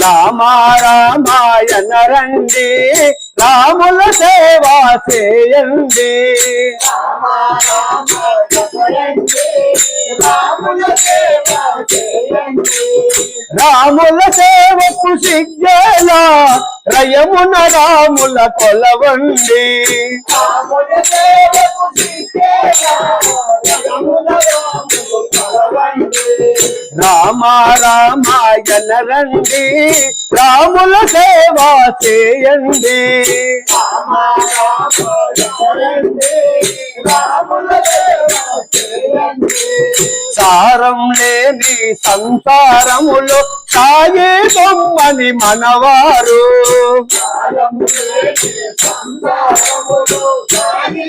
రామా రామాయణ రండి రాముల సేవా చేయండి. రాముల సేవకు సిగ్గల రయమున రాముల కొలవండి. రాముల సేవ రామ రామాయణ రండి రాముల సేవా చేయండి. సారం లేని సంసారములో సాగే బొమ్మని మనవారు. లేని సంసారములు సాగే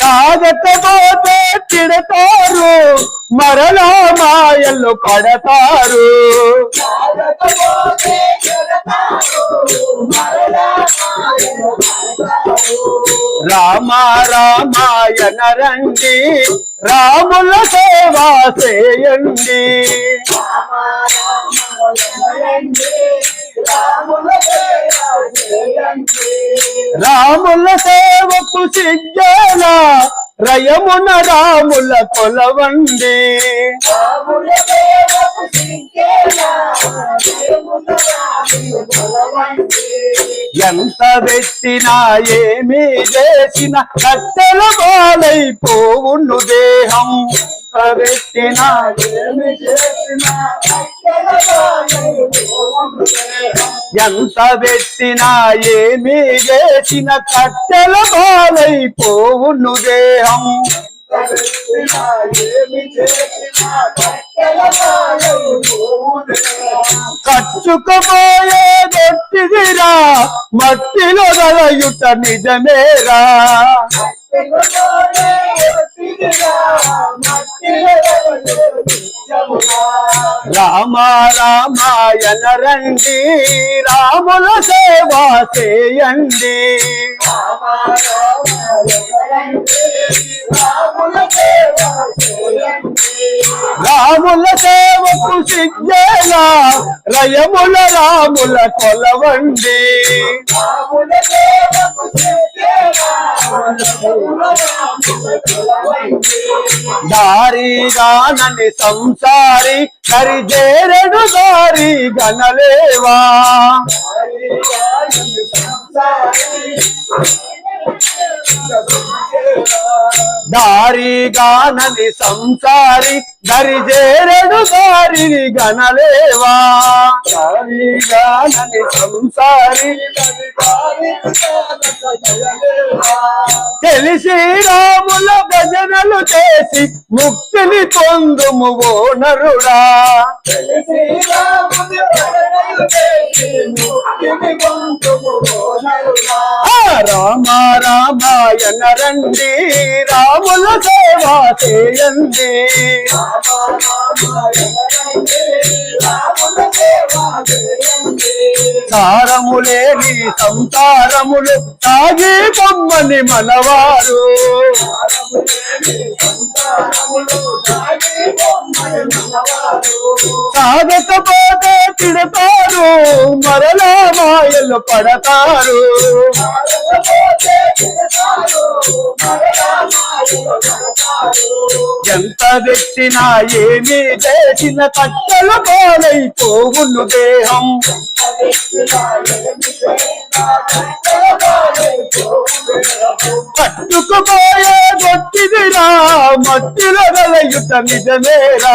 సాగకపోతే తిడతారు మరలా మాయలు పడతారు. రామ రామాయణ రండి రాముల సేవా చేయండి. రాముల సేవకు సిగ్గాల రయమున రాముల కొలవండి. ఎంత పెట్టినా ఏమీ చేసిన కట్టెల బాలైపోవును దేహం. ఎంత పెట్టినా ఏమి చేసిన కట్టెల బాలైపోవును దేహం. కచ్చుకపోయే దొట్టిదిరా మట్టిలో గలయుట నిజమేరా. రామ రామాయణ రండి రాముల సేవా చేయండి. రాముల సేవకు సిగ్గేల రయముల రాముల కొలవండి. రాముల సేవకు దారిగానని సంసారి కరిజేరడు దారి గనలేవా? దారిగానని సంసారి దరిజేరడు దారిని గనలేవా? దారిగానని సంసారి తెలిసి రాముల భజనలు చేసి ముక్తిని పొందుము ఓ నరుడా. పొందు రామ రామాయణ రండి రాముల సేవా చేయండి. సారములేని సంసారములు తాగి బొమ్మని మనవారు. సాగకపోతే తిడతారు. మాయలు పడతారు. ఎంత పెట్టినా ఏమీ చేసిన కట్టల పాలైపోవును దేహం. పట్టుకుపోయే గొట్టిదిరా మట్టిల గలయుట నిజమేరా.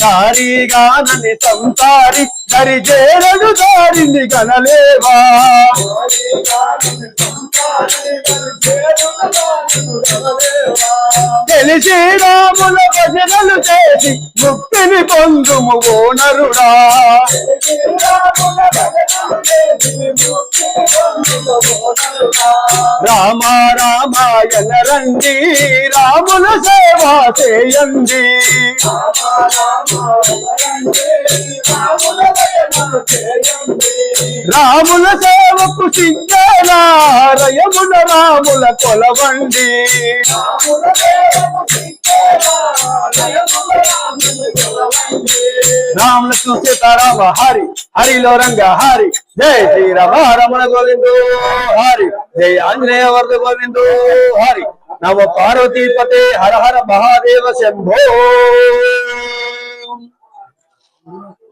దారిగానని సంసారి దరి చేరడు దారిని గనలేవా తెలిసి రాముల భజనలు చేసి ముక్తిని పొందుము ఓనరుడా. రామ రామాయణ రండి రాముల సేవ చేయండి. రాముల సేవకు సిద్ధేలా రాముల కొలవండి. రాముల సీతారామ హరి హరిలో రంగ హరి. జయ శ్రీరామ రమణ గోవిందో హరి జయ ఆంజనేయ వరద గోవిందో హరి. నవ పార్వతీపతే హర హర మహాదేవ శంభో.